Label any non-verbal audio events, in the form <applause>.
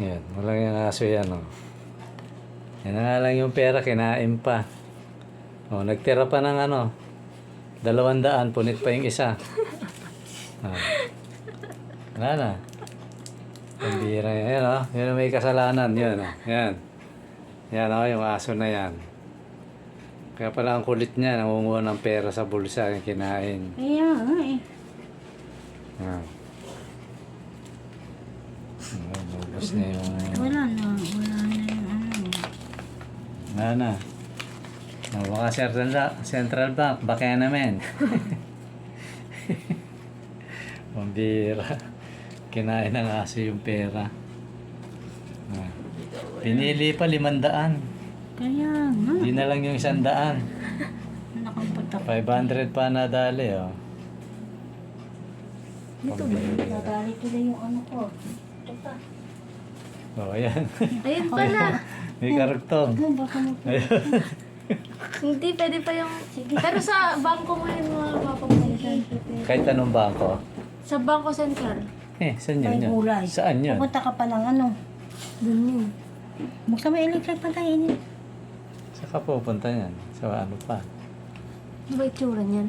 Yan, walang yung aso yan, oh. Yan na lang yung pera, kinain pa. Oh, nagtira pa ng ano, dalawang daan, punit pa yung isa. <laughs> Ah. Wala na. Pambira yan, yan, oh. Yan ang may kasalanan, yun, oh. Yan. Yan, oh, yung aso na yan. Kaya pala ang kulit niya, nangunguha ng pera sa bulsa, yung kinain. Kaya nga eh. Ah. Ah, Ubus na yung... Wala na. Wala na yung ano. Wala na. Oh, baka Central, Ba- Central Bank, baka naman. <laughs> Pambira. Kinain ng aso yung pera. Ah. Pinili pa limandaan. Kaya nga. Di na lang yung isandaan. Nakapatak. 500 pa nadali, oh. Ito ba? Nagalit ko na yung ano ko. Ito pa. Oh, ayan. Ayun pala. May karugtong. Ano, baka mo. Hindi, pwede pa yung... Pero sa bangko mo yun mga papagalitan. Kahit anong bangko. Sa Bangko Sentral. Eh, saan yun? May yun? gulay. Saan yun? Pupunta ka pa ng ano. Doon yun. Mo yung electric patayin yun. Saan ka pupunta yan? Sa ano pa? Ano ba itsura niyan?